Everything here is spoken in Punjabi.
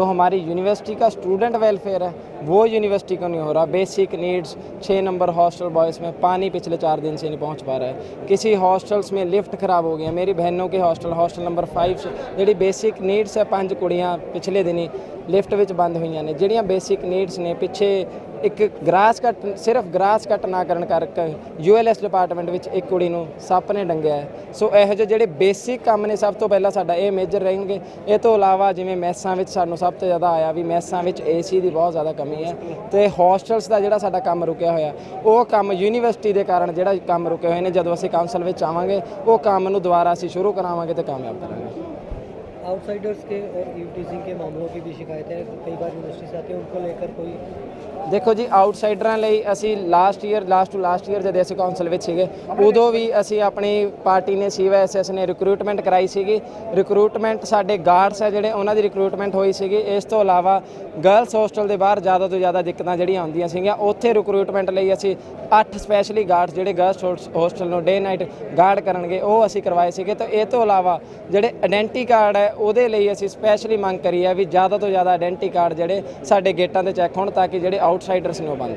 हमारी यूनिवर्सिटी का स्टूडेंट वेलफेयर है वो यूनिवर्सिटी को नहीं हो रहा बेसिक नीड्स छः नंबर हॉस्टल बॉयज़ में पानी पिछले चार दिन से नहीं पहुंच पा रहा है किसी हॉस्टल्स में लिफ्ट खराब हो गई है मेरी बहनों के हॉस्टल हॉस्टल नंबर 5 से ਜਿਹੜੀ ਬੇਸਿਕ ਨੀਡਸ ਹੈ ਪੰਜ ਕੁੜੀਆਂ ਪਿਛਲੇ ਦਿਨੀ ਲਿਫਟ ਵਿੱਚ ਬੰਦ ਹੋਈਆਂ ਨੇ ਜਿਹੜੀਆਂ ਬੇਸਿਕ ਨੀਡਸ ਨੇ ਪਿੱਛੇ ਇੱਕ ਗ੍ਰਾਸ ਕੱਟ, ਸਿਰਫ ਗ੍ਰਾਸ ਕੱਟ ਨਾ ਕਰਨ ਕਰਕੇ ਯੂਐਲਐਸ ਡਿਪਾਰਟਮੈਂਟ ਵਿੱਚ ਇੱਕ ਕੁੜੀ ਨੂੰ ਸੱਪ ਨੇ ਡੰਗਿਆ ਹੈ। ਸੋ ਇਹੋ ਜਿਹੇ ਜਿਹੜੇ ਬੇਸਿਕ ਕੰਮ ਨੇ, ਸਭ ਤੋਂ ਪਹਿਲਾਂ ਸਾਡਾ ਇਹ ਮੇਜਰ ਰਹਿਣਗੇ। ਇਹ ਤੋਂ ਇਲਾਵਾ ਜਿਵੇਂ ਮੈਸਾਂ ਵਿੱਚ ਸਾਨੂੰ ਸਭ ਤੋਂ ਜ਼ਿਆਦਾ ਆਇਆ ਵੀ ਮੈਸਾਂ ਵਿੱਚ ਏਸੀ ਦੀ ਬਹੁਤ ਜ਼ਿਆਦਾ ਕਮੀ ਹੈ ਤੇ ਹੋਸਟਲਸ ਦਾ ਜਿਹੜਾ ਸਾਡਾ ਕੰਮ ਰੁਕਿਆ ਹੋਇਆ, ਉਹ ਕੰਮ ਯੂਨੀਵਰਸਿਟੀ ਦੇ ਕਾਰਨ ਜਿਹੜਾ ਕੰਮ ਰੁਕੇ ਹੋਏ ਨੇ, ਜਦੋਂ ਅਸੀਂ ਕਾਉਂਸਲ ਵਿੱਚ ਆਵਾਂਗੇ, ਉਹ ਕੰਮ ਨੂੰ ਦੁਬਾਰਾ ਅਸੀਂ ਸ਼ੁਰੂ ਕਰਾਵਾਂਗੇ ਤੇ ਕਾਮਯਾਬ ਕਰਾਂਗੇ। आउटसाइडर्स के और यूटीसी के मामलों की भी शिकायतें कई बार यूनिवर्सिटी से आती हैं उनको लेकर कोई ਦੇਖੋ ਜੀ ਆਊਟਸਾਈਡਰਾਂ ਲਈ ਅਸੀਂ last year last to last year ਜਦ ਅਸੀਂ ਕਾਉਂਸਲ ਵਿੱਚ ਸੀਗੇ ਉਦੋਂ ਵੀ ਅਸੀਂ ਆਪਣੀ ਪਾਰਟੀ ਨੇ ਸੀਵਾ ਐਸਐਸ ਨੇ ਰਿਕਰੂਟਮੈਂਟ ਕਰਾਈ ਸੀਗੀ ਰਿਕਰੂਟਮੈਂਟ ਸਾਡੇ ਗਾਰਡਸ ਹੈ ਜਿਹੜੇ ਉਹਨਾਂ ਦੀ ਰਿਕਰੂਟਮੈਂਟ ਹੋਈ ਸੀਗੀ ਇਸ ਤੋਂ ਇਲਾਵਾ ਗਰਲਸ ਹੋਸਟਲ ਦੇ ਬਾਹਰ ਜ਼ਿਆਦਾ ਤੋਂ ਜ਼ਿਆਦਾ ਦਿੱਕਤਾਂ ਜਿਹੜੀਆਂ ਆਉਂਦੀਆਂ ਸੀਗੀਆਂ ਉੱਥੇ ਰਿਕਰੂਟਮੈਂਟ ਲਈ ਅਸੀਂ 8 ਸਪੈਸ਼ਲੀ ਗਾਰਡਸ ਜਿਹੜੇ ਗਰਲਸ ਹੋਸਟਲ ਨੂੰ ਡੇ ਨਾਈਟ ਗਾਰਡ ਕਰਨਗੇ ਉਹ ਅਸੀਂ ਕਰਵਾਏ ਸੀਗੇ ਤਾਂ ਇਹ ਤੋਂ ਇਲਾਵਾ ਜਿਹੜੇ ਆਇਡੈਂਟੀ ਕਾਰਡ ਹੈ ਉਹਦੇ ਲਈ ਅਸੀਂ ਸਪੈਸ਼ਲੀ ਮੰਗ ਕਰੀ ਹੈ ਵੀ ਜ਼ਿਆਦਾ ਤੋਂ ਜ਼ਿਆਦਾ ਆਇਡੈਂਟੀ ਕਾਰਡ ਜਿਹੜੇ ਸਾਡੇ ਗੇਟਾਂ ਤੇ ਚੈੱਕ ਹੋਣ ਤਾਂ ਕਿ ਜਿਹੜੇ ਆਊਟਸਾਈਡਰਸ ਨੇ ਉਹ ਬੰਦ